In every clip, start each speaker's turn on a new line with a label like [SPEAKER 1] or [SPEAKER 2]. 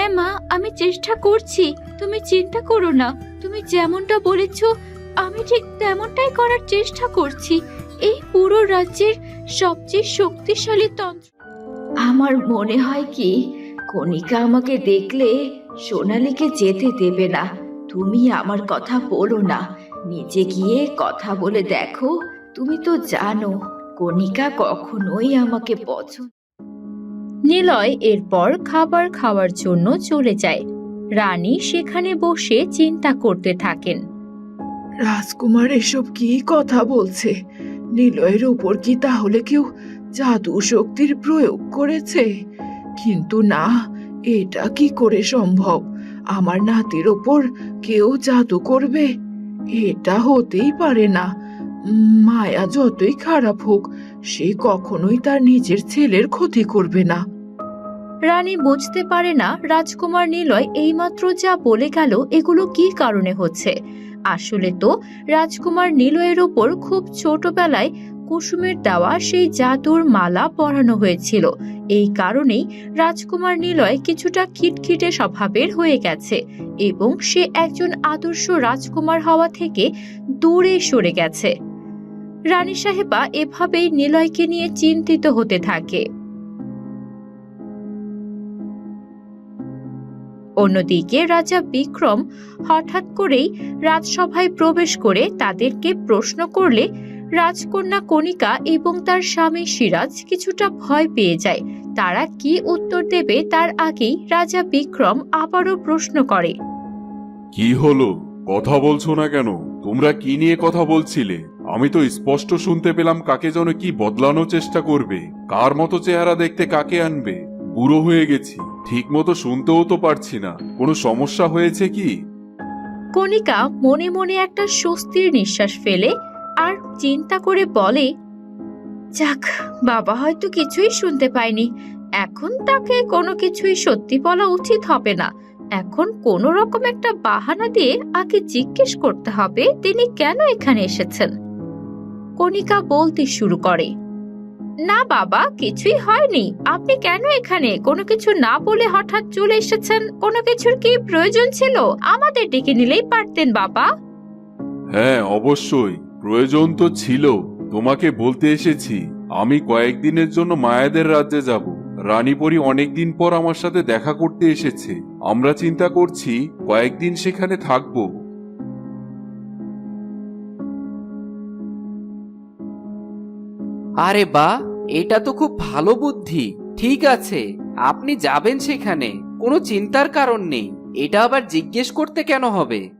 [SPEAKER 1] হ্যাঁ মা, আমি চেষ্টা করছি। তুমি চিন্তা করো না। তুমি যেমনটা বলেছ, আমি ঠিক তেমনটাই করার চেষ্টা করছি। এই পুরো রাজ্যের সবচেয়ে শক্তিশালী তন্ত্র। আমার মনে হয় কি, কণিকা আমাকে দেখলে সোনালীকে যেতে দেবে না। তুমি আমার কথা বলো না। নিজে গিয়ে কথা বলে দেখো। তুমি তো জানো, কণিকা কখনোই আমাকে পছন্দ নিলয় এরপর খাবার খাওয়ার জন্য চলে যায়। রানী সেখানে বসে চিন্তা করতে থাকেন।
[SPEAKER 2] রাজকুমার এসব কি কথা বলছে? নিলয়ের ওপর কি তাহলে কেউ জাদু শক্তির প্রয়োগ করেছে? কিন্তু না, এটা কি করে সম্ভব? আমার নাতির ওপর কেউ জাদু করবে? এটা হতেই পারে না। মায়া যতই খারাপ হোক, সে কখনোই তার নিজের ছেলের ক্ষতি করবে না।
[SPEAKER 1] রানী বুঝতে পারে না রাজকুমার নিলয় এইমাত্র যা বলে গেল, এগুলো কি কারণে হচ্ছে? আসলে তো রাজকুমার নিলয়ের ওপর খুব ছোটবেলায় কুসুমের দেওয়া সেই জাদুর মালা পরানো হয়েছিল। এই কারণেই রাজকুমার নিলয় কিছুটা খিটখিটে স্বভাবের হয়ে গেছে এবং সে একজন আদর্শ রাজকুমার হওয়া থেকে দূরে সরে গেছে। রানী সাহেবা এভাবেই নিলয়কে নিয়ে চিন্তিত হতে থাকে। অন্যদিকে রাজা বিক্রম হঠাৎ করেই রাজসভায় প্রবেশ করে তাদেরকে প্রশ্ন করলে রাজকন্যা কণিকা এবং তার স্বামী সিরাজ কিছুটা ভয় পেয়ে যায়। তারা কি উত্তর দেবে তার আগেই রাজা বিক্রম আবারও প্রশ্ন করে।
[SPEAKER 3] কি হলো? কথা বলছো না কেন? তোমরা কি নিয়ে কথা বলছিলে? আমি তো স্পষ্ট শুনতে পেলাম কাকে যেন কি বদলানোর চেষ্টা করবে। কার মতো চেহারা দেখতে কাকে আনবে? বুড়ো হয়ে গেছি। ঠিক মতো শুনতেও তো পারছি না। কোনো সমস্যা হয়েছে কি?
[SPEAKER 1] কণিকা মনে মনে একটা স্বস্তির নিঃশ্বাস ফেলে আর চিন্তা করে বলে, যাক, বাবা হয়তো কিছুই শুনতে পায়নি। এখন তাকে কোনো কিছুই সত্যি বলা উচিত হবে না। এখন কোনো রকম একটা বাহানা দিয়ে আগে জিজ্ঞেস করতে হবে, তিনি কেন এখানে এসেছেন? কণিকা বলতে শুরু করে। না বাবা, কিছুই হয়নি। আপনি কেন এখানে? কোনো কিছু না বলে হঠাৎ চলে এসেছেন? কোনো কিছুর কি প্রয়োজন ছিল? আমাদের ডেকে নিলেই পারতেন, বাবা।
[SPEAKER 3] হ্যাঁ অবশ্যই। প্রয়োজন তো ছিল। তোমাকে বলতে এসেছি, আমি কয়েকদিনের জন্য মায়াদের রাজ্যে যাব। রানীপরি অনেকদিন পর আমার সাথে দেখা করতে এসেছে। আমরা চিন্তা করছি, কয়েকদিন সেখানে থাকব।
[SPEAKER 4] আরে বা, এটা তো খুব ভালো বুদ্ধি। ঠিক আছে, আপনি যাবেন সেখানে। কোনো চিন্তার কারণ নেই। এটা আবার জিজ্ঞেস করতে কেন হবে?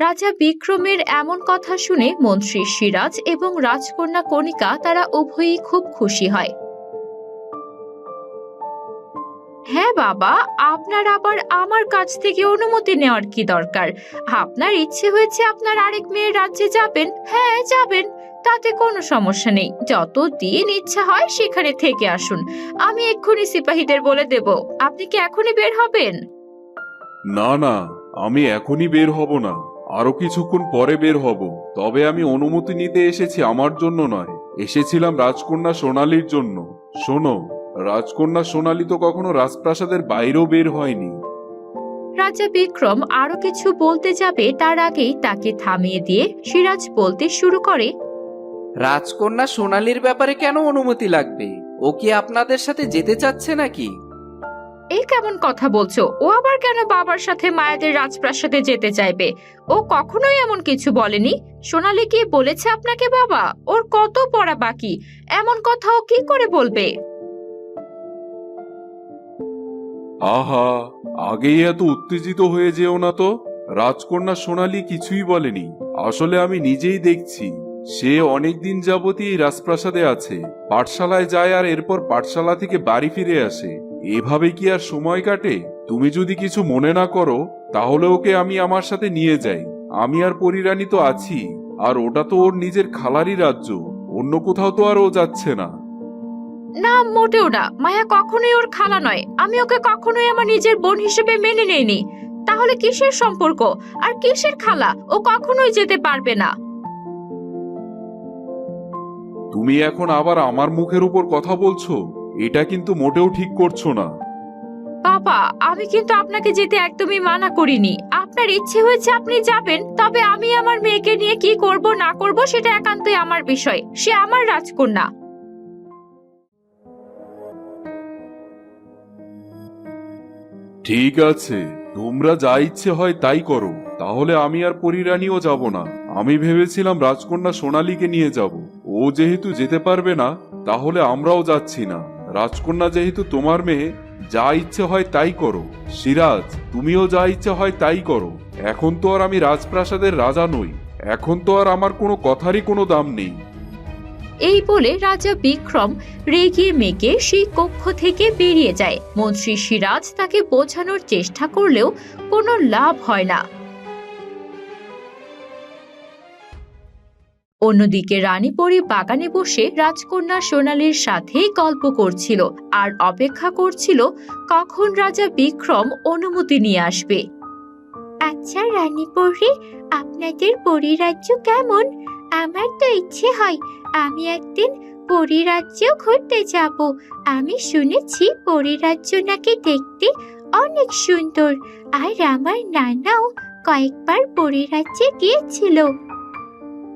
[SPEAKER 1] রাজা বিক্রমের এমন কথা শুনে মন্ত্রী সিরাজ এবং রাজকন্যা কণিকা তারা উভয়ই খুব খুশি হয়। হ্যাঁ বাবা, আপনার আবার আমার কাছ থেকে অনুমতি নেওয়ার কি দরকার? আপনার ইচ্ছে হয়েছে আপনার আরেক মেয়ের রাজ্যে যাবেন। হ্যাঁ যাবেন। তাতে কোনো সমস্যা নেই। যত দিন ইচ্ছা হয় সেখানে থেকে আসুন। আমি এক্ষুনি সিপাহীদের বলে দেব। আপনি কি এখনই বের হবেন?
[SPEAKER 3] না না আমি এখনই বের হব না। আরও কিছুক্ষণ পরে বের হব। তবে আমি অনুমতি নিতে এসেছি আমার জন্য নয়। এসেছিলাম রাজকন্যা সোনালীর জন্য। শোনো রাজকন্যা সোনালী তো কখনো রাজপ্রাসাদের বাইরেও বের হয়নি।
[SPEAKER 1] রাজা বিক্রম আরও কিছু বলতে যাবে তার আগেই তাকে থামিয়ে দিয়ে সিরাজ বলতে শুরু করে
[SPEAKER 4] রাজকন্যা সোনালীর ব্যাপারে কেন অনুমতি লাগবে? ও কি আপনাদের সাথে যেতে চাচ্ছে নাকি?
[SPEAKER 1] এই কেমন কথা বলছো? ও আবার কেন বাবার সাথে মায়াদের রাজপ্রাসাদে যেতে চাইবে? ও কখনোই এমন কিছু বলেনি? সোনালি কি বলেছে আপনাকে বাবা? ওর কত পড়া বাকি? এমন কথা ও কি করে বলবে?
[SPEAKER 3] আহা আগেই এত উত্তেজিত হয়ে যেও না তো? রাজকন্যা সোনালি কিছুই বলেনি। আসলে আমি নিজেই দেখছি। সে অনেকদিন যাবতই এই রাজপ্রাসাদে আছে। পাঠশালায় যায় আর এরপর পাঠশালা থেকে বাড়ি ফিরে আসে। এভাবে কি আর সময় কাটে? তুমি যদি কিছু মনে না করো, তাহলে ওকে আমি আমার সাথে নিয়ে যাই। আমি আর পরিরানী তো আছি, আর ওটা তো ওর নিজের খালারই রাজ্য। অন্য কোথাও তো আর ও যাচ্ছে না।
[SPEAKER 1] না, মোটেও না। মায়া কখনোই ওর খালা নয়। আমি ওকে কখনোই আমার নিজের বোন হিসেবে মেনে নেইনি। তাহলে কিসের সম্পর্ক? আর কিসের খালা? ও কখনোই যেতে পারবে না।
[SPEAKER 3] তুমি এখন আবার আমার মুখের উপর কথা বলছো? এটা কিন্তু মোটেও ঠিক করছ না।
[SPEAKER 1] বাবা আমি কিন্তু আপনাকে যেতে একদমই মানা করিনি। আপনার ইচ্ছে হয়েছে আপনি যাবেন তবে আমি আমার মেয়েকে নিয়ে কি করব না করব সেটা একান্তই আমার বিষয়। সে আমার রাজকন্যা।
[SPEAKER 3] ঠিক আছে তোমরা যা ইচ্ছে হয় তাই করো। তাহলে আমি আর পরিরানিও যাব না। আমি ভেবেছিলাম রাজকন্যা সোনালীকে নিয়ে যাব। ও যেহেতু যেতে পারবে না, তাহলে আমরাও যাচ্ছি না। রাজকন্যা যেহেতু তোমার মেয়ে, যা ইচ্ছে হয় তাই করো। সিরাজ, তুমিও যা ইচ্ছে হয় তাই করো। এখন তো আর আমি রাজপ্রাসাদের রাজা নই। এখন তো আর আমার কোনো কথারই কোনো দাম নেই।
[SPEAKER 1] এই বলে রাজা বিক্রম রেগে মেগে সেই কক্ষ থেকে বেরিয়ে যায়। মন্ত্রী সিরাজ তাকে বোঝানোর চেষ্টা করলেও কোনো লাভ হয় না। অন্যদিকে রানীপরি বাগানে বসে রাজকন্যা সোনালীর সাথে গল্প করছিল আর অপেক্ষা করছিল কখন রাজা বিক্রম অনুমতি নিয়ে আসবে। আচ্ছা রানীপরি, আপনাদের পরিরাজ্য কেমন? আমার তো ইচ্ছে হয় আমি একদিন পরিরাজ্যেও ঘুরতে যাব। আমি শুনেছি পরিরাজ্য নাকি দেখতে অনেক সুন্দর। আর আমার নানাও কয়েকবার পরিরাজ্যে গিয়েছিল।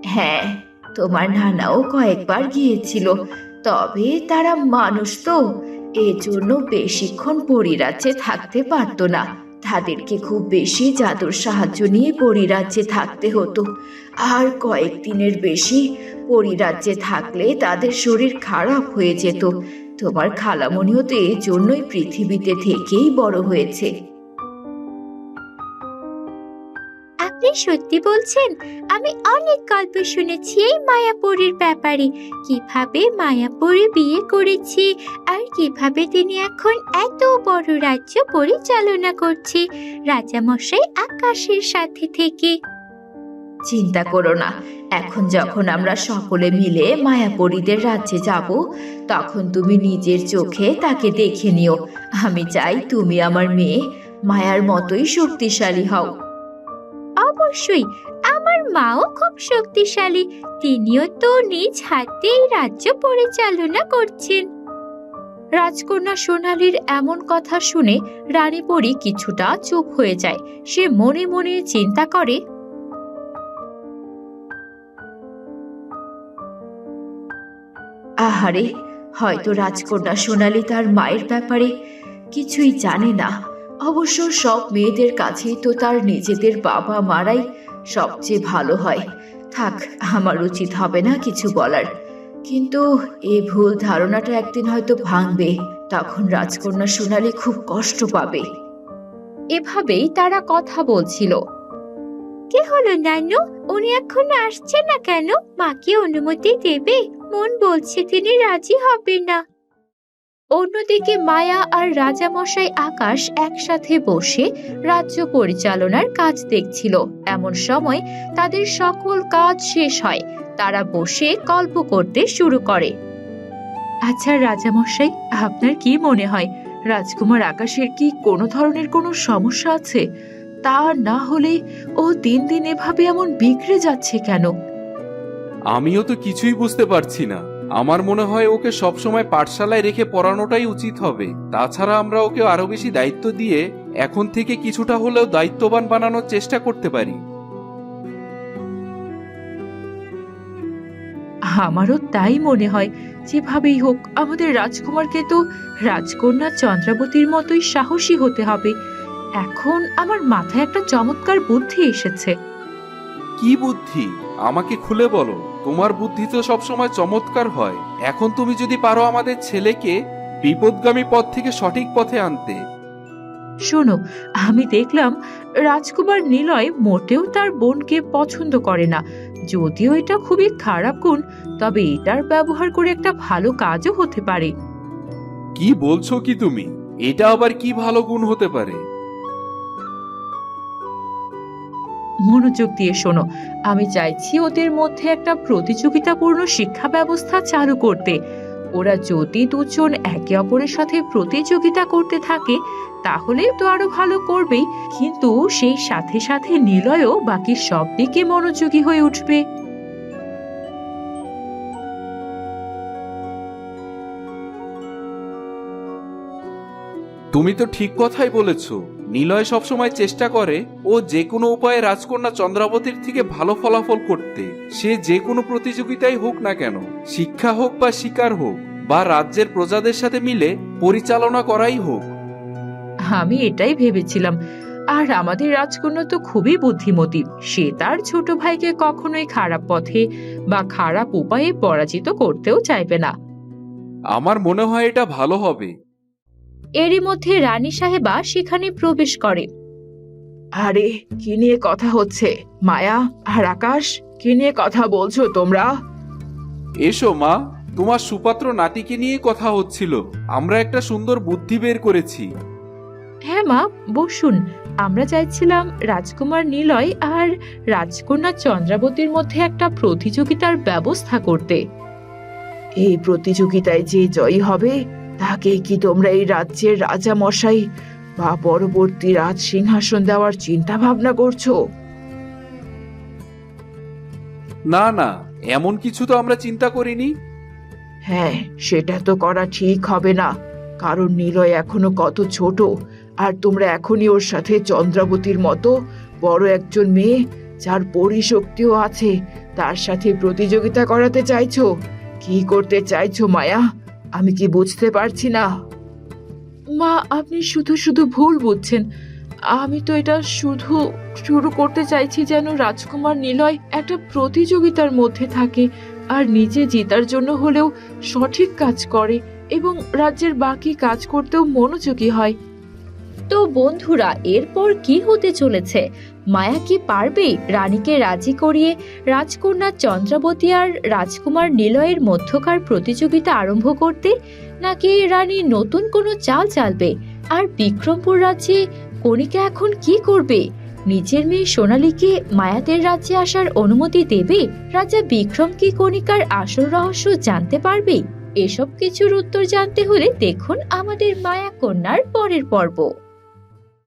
[SPEAKER 2] হ্যাঁ তোমার নানাও কয়েকবার গিয়েছিল, তবে তারা মানুষ তো। এজন্য বেশিক্ষণ পরিরাজ্যে থাকতে পারতো না। তাদেরকে খুব বেশি জাদুর সাহায্য নিয়ে পরিরাজ্যে থাকতে হতো। আর কয়েকদিনের বেশি পরিরাজ্যে থাকলে তাদের শরীর খারাপ হয়ে যেত। তোমার খালামণিও তো এই জন্যই পৃথিবীতে থেকেই বড় হয়েছে।
[SPEAKER 1] সত্যি বলছেন। আমি অনেক গল্প শুনেছি এই মায়াপুরীর ব্যাপারে। কীভাবে মায়াপুরী বিয়ে করেছি আর কীভাবে তিনি এখন এত বড় রাজ্য পরিচালনা করছে। রাজামশাই আকাশের সাথে থেকে।
[SPEAKER 2] চিন্তা করো না। এখন যখন আমরা সকলে মিলে মায়াপরীদের রাজ্যে যাব, তখন তুমি নিজের চোখে তাকে দেখে নিও। আমি চাই তুমি আমার মেয়ে মায়ার মতোই শক্তিশালী হও।
[SPEAKER 1] অবশ্যই। আমার মাও খুব শক্তিশালী। তিনিও তো নিজ হাতে রাজ্য পরিচালনা করছেন। রাজকন্যা সোনালীর এমন কথা শুনে রানীপরি কিছুটা চুপ হয়ে যায়। সে মনে মনে চিন্তা করে,
[SPEAKER 2] আহারে, হয়তো রাজকন্যা সোনালী তার মায়ের ব্যাপারে কিছুই জানে না। অবশ্য সব মেয়েদের কাছেই তো তার নিজেদের বাবা মারাই সবচেয়ে ভালো হয়। থাক আমার উচিত হবে না কিছু বলার। কিন্তু এই ভুল ধারণাটা একদিন হয়তো ভাঙবে তখন রাজকন্যা সোনালী খুব কষ্ট পাবে।
[SPEAKER 1] এভাবেই তারা কথা বলছিল। কে হলো নানু? উনি এখন আসছে না কেন? মাকে অনুমতি দেবে? মন বলছে তিনি রাজি হবে না। অন্যদিকে মায়া আর রাজামশাই আকাশ একসাথে বসে রাজ্য পরিচালনার কাজ দেখছিল। এমন সময় তাদের সকল কাজ শেষ হয়। তারা বসে গল্প করতে শুরু করে। আচ্ছা রাজামশাই, আপনার কি মনে হয়, রাজকুমার আকাশের কি কোনো ধরনের কোনো সমস্যা আছে? তা না হলে ও দিন দিন এভাবে এমন বিগড়ে যাচ্ছে কেন?
[SPEAKER 3] আমিও তো কিছুই বুঝতে পারছি না। আমার মনে হয় ওকে সবসময় পাঠশালায় রেখে পড়ানোটাই উচিত হবে। তাছাড়া আমরা ওকে আরও বেশি দায়িত্ব দিয়ে এখন থেকে কিছুটা হলেও দায়িত্ববান বানানোর চেষ্টা করতে পারি।
[SPEAKER 1] আমারও তাই মনে হয়। যেভাবেই হোক আমাদের রাজকুমারকে তো রাজকন্যা চন্দ্রাবতীর মতোই সাহসী হতে হবে। এখন আমার মাথায় একটা চমৎকার বুদ্ধি এসেছে।
[SPEAKER 3] কি বুদ্ধি? আমাকে খুলে বলো। তোমার বুদ্ধি তো সবসময় চমৎকার হয়। এখন তুমি যদি পারো আমাদের ছেলেকে বিপদগামী পথ থেকে সঠিক পথে আনতে।
[SPEAKER 1] শোনো আমি দেখলাম রাজকুমার নিলয় মোটেও তার বোনকে পছন্দ করে না। যদিও এটা খুবই খারাপ গুণ তবে এটার ব্যবহার করে একটা ভালো কাজও হতে পারে।
[SPEAKER 3] কি বলছো কি তুমি? এটা আবার কি ভালো গুণ হতে পারে?
[SPEAKER 1] মনোযোগ দিয়ে শোনো। আমি চাইছি ওদের মধ্যে একটা প্রতিযোগিতাপূর্ণ শিক্ষা ব্যবস্থা চালু করতে। ওরা যদি দুজন একে অপরের সাথে প্রতিযোগিতা করতে থাকে, তাহলে তো আরও ভালো করবেই। কিন্তু সেই সাথে সাথে নিলয়ও বাকি সব দিকে মনোযোগী হয়ে উঠবে।
[SPEAKER 3] তুমি তো ঠিক কথাই বলেছ। নিলয় সবসময় চেষ্টা করে ও যে কোনো উপায়ে রাজকন্যা চন্দ্রাবতীর থেকে ভালো ফলাফল করতে। সে যে কোনো প্রতিযোগিতায় হোক না কেন শিক্ষা হোক বা শিকার হোক বা রাজ্যের প্রজাদের সাথে মিলে পরিচালনা করাই হোক।
[SPEAKER 2] আমি এটাই ভেবেছিলাম। আর আমাদের রাজকন্যা তো খুবই বুদ্ধিমতী। সে তার ছোট ভাইকে কখনোই খারাপ পথে বা খারাপ উপায়ে পরাজিত করতেও চাইবে না।
[SPEAKER 3] আমার মনে হয় এটা ভালো হবে।
[SPEAKER 1] এরই মধ্যে রানী সাহেবা সেখানে প্রবেশ করে।
[SPEAKER 2] আরে কি নিয়ে কথা হচ্ছে? মায়া আর আকাশ কি নিয়ে কথা বলছো তোমরা?
[SPEAKER 3] এসো মা তোমার সুপাত্র নাতিকে নিয়ে কথা হচ্ছিল। আমরা একটা সুন্দর বুদ্ধি বের করেছি।
[SPEAKER 2] হ্যাঁ মা বসুন। আমরা চাইছিলাম রাজকুমার নিলয় আর রাজকন্যা চন্দ্রাবতীর মধ্যে একটা প্রতিযোগিতার ব্যবস্থা করতে। এই প্রতিযোগিতায় যে জয়ী হবে তাকে কি তোমরা এই রাজ্যের রাজা মশাই বা পরবর্তী রাজ সিংহাসন দেওয়ার চিন্তা ভাবনা করছ?
[SPEAKER 3] না না এমন কিছু তো আমরা চিন্তা করিনি।
[SPEAKER 2] হ্যাঁ সেটা তো করা ঠিক হবে না কারণ নিলয় এখনও কত ছোট আর তোমরা এখনই ওর সাথে চন্দ্রাবতীর মতো বড় একজন মেয়ে যার পরিশক্তিও আছে তার সাথে প্রতিযোগিতা করাতে চাইছো? কি করতে চাইছো মায়া? আমি কি বুঝতে পারছি না। মা, আপনি শুধু শুধু ভুল বুঝছেন। আমি তো এটা শুধু, শুরু করতে চাইছি যেন রাজকুমার নিলয় একটা প্রতিযোগিতার মধ্যে থাকে আর নিজে জেতার জন্য হলেও সঠিক কাজ করে এবং রাজ্যের বাকি কাজ করতেও মনোযোগী হয়।
[SPEAKER 1] তো বন্ধুরা, এরপর কি হতে চলেছে? মায়া কি পারবে রানীকে রাজি করিয়ে রাজকন্যা চন্দ্রাবতী আর রাজকুমার নিলয়ের মধ্যকার প্রতিযোগিতা আরম্ভ করতে? নাকি রানী নতুন কোনো চাল চালবে? আর বিক্রমপুর রাজ্যে কণিকা এখন কি করবে? নিজের মেয়ে সোনালীকে মায়াদের রাজ্যে আসার অনুমতি দেবে? রাজা বিক্রম কি কণিকার আসল রহস্য জানতে পারবে? এসব কিছুর উত্তর জানতে হলে দেখুন আমাদের মায়া কন্যার পরের পর্ব।